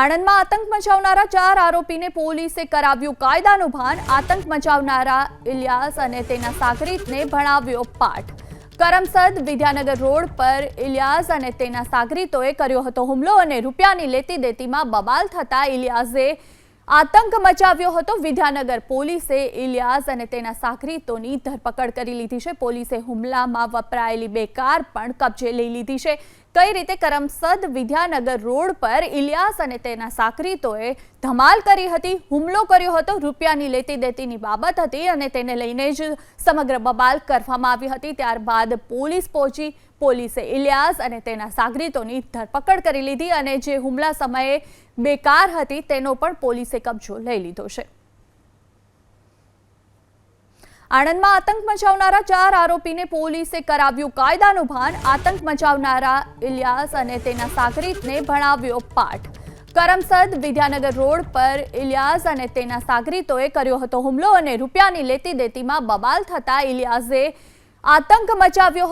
આણંદમાં આતંક મચાવનારા ચાર આરોપીને પોલીસે કરાવ્યું કાયદાનું ભાન. આતંક મચાવનારા ઇલિયાસ અને તેના સાગરીતને ભણાવ્યો પાઠ. કરમસદ વિદ્યાનગર રોડ પર ઇલિયાસ અને તેના સાગરીતોએ કર્યો હતો હુમલો અને રૂપિયાની લેતી દેતીમાં બબાલ થતા ઇલિયાસે આતંક મચાવ્યો હતો. વિદ્યાનગર પોલીસે ઇલિયાસ અને તેના સાગરીતોની ધરપકડ કરી લીધી છે. પોલીસે હુમલામાં વપરાયેલી બે કાર પણ કબજે લઈ લીધી છે. કઈ રીતે કરમસદ વિદ્યાનગર રોડ પર ઇલિયાસ અને તેના સાકરીતોએ ધમાલ કરી હતી, હુમલો કર્યો હતો, રૂપિયાની લેતી દેતીની બાબત હતી અને તેને લઈને જ સમગ્ર બબાલ કરવામાં આવી હતી. ત્યારબાદ પોલીસ પહોંચી, પોલીસે ઇલિયાસ અને તેના સાગરીતોની ધરપકડ કરી લીધી અને જે હુમલા સમયે બેકાર હતી તેનો પણ પોલીસે કબજો લઈ લીધો છે. આણંદમાં આતંક મચાવનારા ચાર આરોપીને પોલીસે કરાવ્યું કાયદાનું ભાન. આતંક મચાવનારા ઇલિયાસ અને તેના સાગરીતને ભણાવ્યો પાઠ. કરમસદ વિદ્યાનગર રોડ પર ઇલિયાસ અને તેના સાગરીતોએ કર્યો હતો હુમલો અને રૂપિયાની લેતી દેતીમાં બબાલ થતા ઇલિયાસે આતંક મચાવ્યો હતો.